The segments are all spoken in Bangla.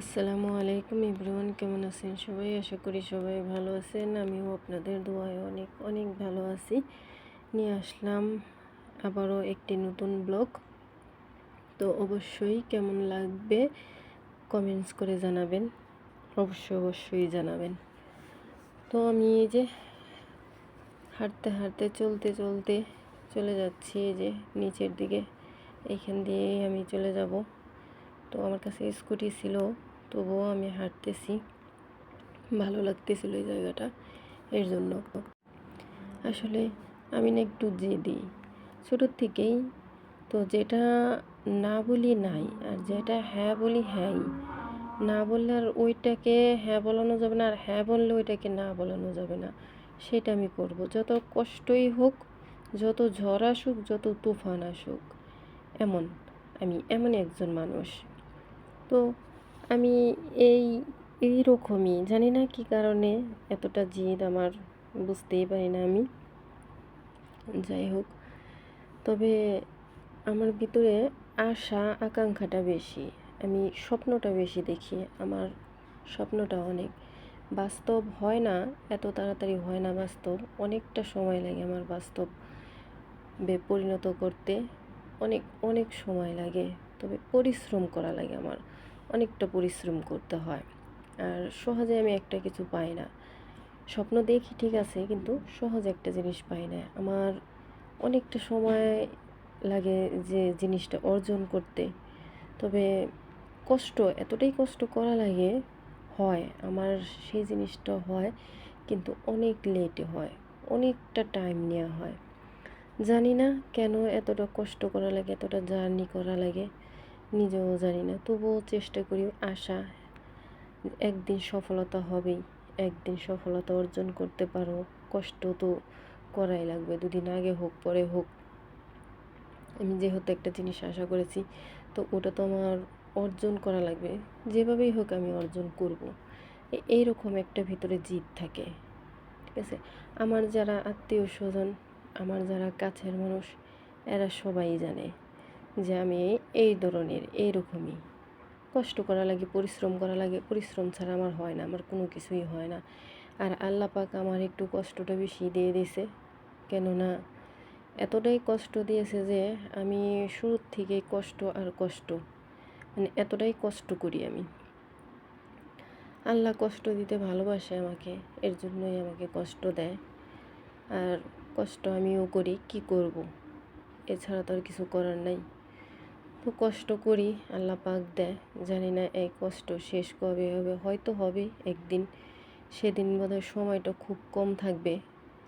আসসালামু আলাইকুম ইব্রাহিম, কেমন আছেন সবাই? আশা করি সবাই ভালো আছেন। আমিও আপনাদের দোয়ায় অনেক অনেক ভালো আছি। নিয়ে আসলাম আবারও একটি নতুন ব্লগ। তো অবশ্যই কেমন লাগবে কমেন্টস করে জানাবেন। অবশ্যই অবশ্যই জানাবেন। তো আমি এই যে হাঁটতে হাঁটতে, চলতে চলতে চলে যাচ্ছি। এই যে নিচের দিকে এইখান দিয়ে আমি চলে যাব। তো আমার কাছে স্কুটি ছিল, তবুও আমি হাঁটতেছি। ভালো লাগতেছিল এই জায়গাটা, এর জন্য। আসলে আমি না একটু জেদি। ছোটোর থেকেই তো যেটা না বলি নাই, আর যেটা হ্যাঁ বলি হ্যাঁই। না বললে আর ওইটাকে হ্যাঁ বলানো যাবে না, আর হ্যাঁ বললে ওইটাকে না বলানো যাবে না, সেটা আমি করব। যত কষ্টই হোক, যত ঝড় আসুক, যত তুফান আসুক, এমন, আমি এমন একজন মানুষ। তো আমি এই এই রকমই জানি না কি কারণে এতটা জিদ আমার, বুঝতেই পারি না আমি। যাই হোক, তবে আমার ভিতরে আশা, আকাঙ্ক্ষাটা বেশি। আমি স্বপ্নটা বেশি দেখি, আমার স্বপ্নটা অনেক। বাস্তব হয় না, এত তাড়াতাড়ি হয় না বাস্তব। অনেকটা সময় লাগে আমার বাস্তব পরিণত করতে। অনেক অনেক সময় লাগে, তবে পরিশ্রম করা লাগে আমার। অনেকটা পরিশ্রম করতে হয়। আর সহজে আমি একটা কিছু পাই না। স্বপ্ন দেখি ঠিক আছে, কিন্তু সহজে একটা জিনিস পাই না। আমার অনেকটা সময় লাগে যে জিনিসটা অর্জন করতে। তবে কষ্ট, এতটাই কষ্ট করা লাগে, হয়। আমার সেই জিনিসটা হয়, কিন্তু অনেক লেটে হয়। অনেকটা টাইম নেওয়া হয়। জানি না কেন এতটা কষ্ট করা লাগে, এতটা জার্নি করা লাগে। নিজেও জানি না। তবুও চেষ্টা করি, আশা, একদিন সফলতা হবেই, একদিন সফলতা অর্জন করতে পারো। কষ্ট তো করাই লাগবে, দুদিন আগে হোক, পরে হোক। আমি যেহেতু একটা জিনিস আশা করেছি, তো ওটা তো আমার অর্জন করা লাগবে। যেভাবেই হোক আমি অর্জন করব। এইরকম একটা ভিতরে জিদ থাকে, ঠিক আছে? আমার যারা আত্মীয় স্বজন আমার যারা কাছের মানুষ, এরা সবাই জানে। যে আমি এই ধরনের, এইরকমই। কষ্ট করা লাগে, পরিশ্রম করা লাগে, পরিশ্রম ছাড়া আমার হয় না, আমার কোনো কিছুই হয় না। আর আল্লাহ পাক আমার একটু কষ্টটা বেশি দিয়ে দিয়েছে। কেননা এতটাই কষ্ট দিয়েছে যে আমি শুরুর থেকে কষ্ট আর কষ্ট মানে এতটাই কষ্ট করি আমি। আল্লাহ কষ্ট দিতে ভালোবাসে আমাকে, এর জন্যই আমাকে কষ্ট দেয়। আর কষ্ট আমিও করি, কি করব? এছাড়া তো আর কিছু করার নাই। তো কষ্ট করি, আল্লাহ পাক দেয়। জানি না এই কষ্ট শেষ কবে হবে, হয়তো হবে একদিন। সেদিন বোধহয় সময়টা খুব কম থাকবে,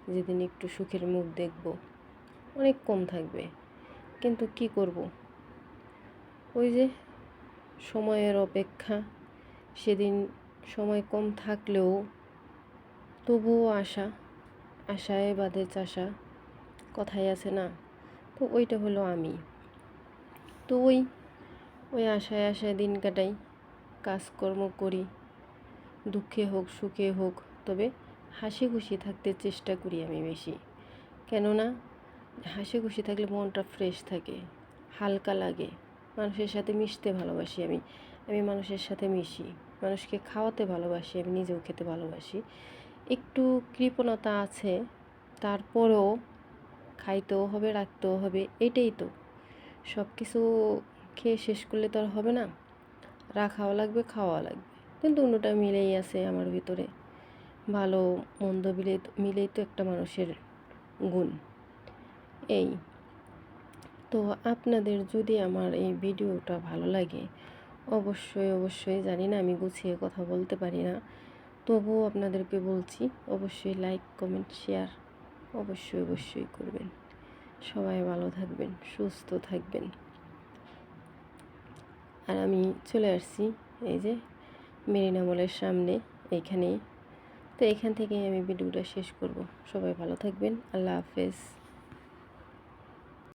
যেদিন একটু সুখের মুখ দেখব। অনেক কম থাকবে। কিন্তু কি করব? ওই যে সময়ের অপেক্ষা, সেদিন সময় কম থাকলেও তবুও আশা, আশায় বাদে চাষা। কথাই আছে না? তো ওইটা হলো আমি। তো ওই ওই আশায় আশায় দিন কাটাই, কাজকর্ম করি, দুঃখে হোক, সুখে হোক, তবে হাসি খুশি থাকতে চেষ্টা করি আমি বেশি। কেননা হাসি খুশি থাকলে মনটা ফ্রেশ থাকে, হালকা লাগে। মানুষের সাথে মিশতে ভালোবাসি আমি আমি মানুষের সাথে মিশি। মানুষকে খাওয়াতে ভালোবাসি, আমি নিজেও খেতে ভালোবাসি। একটু কৃপণতা আছে, তারপরেও খাইতেও হবে, রাখতেও হবে, এটাই তো। সব কিছু খেয়ে শেষ করলে তো আর হবে না। রাখাও লাগবে খাওয়া লাগবে। কিন্তু অন্যটা মিলেই আছে আমার ভিতরে। ভালো, মন্দ মিলে, মিলেই তো একটা মানুষের গুণ। এই। তো আপনাদের যদি আমার এই ভিডিওটা ভালো লাগে, অবশ্যই অবশ্যই জানি না, আমি গুছিয়ে কথা বলতে পারি না। তবুও আপনাদেরকে বলছি, অবশ্যই লাইক কমেন্ট শেয়ার অবশ্যই অবশ্যই করবেন। সবাই ভালো থাকবেন, সুস্থ থাকবেন। আর আমি চলে আসছি, এই যে মেরিনা মলের সামনে, এইখানেই। তো এখান থেকেই আমি ভিডিওটা শেষ করব। সবাই ভালো থাকবেন, আল্লাহ হাফেজ।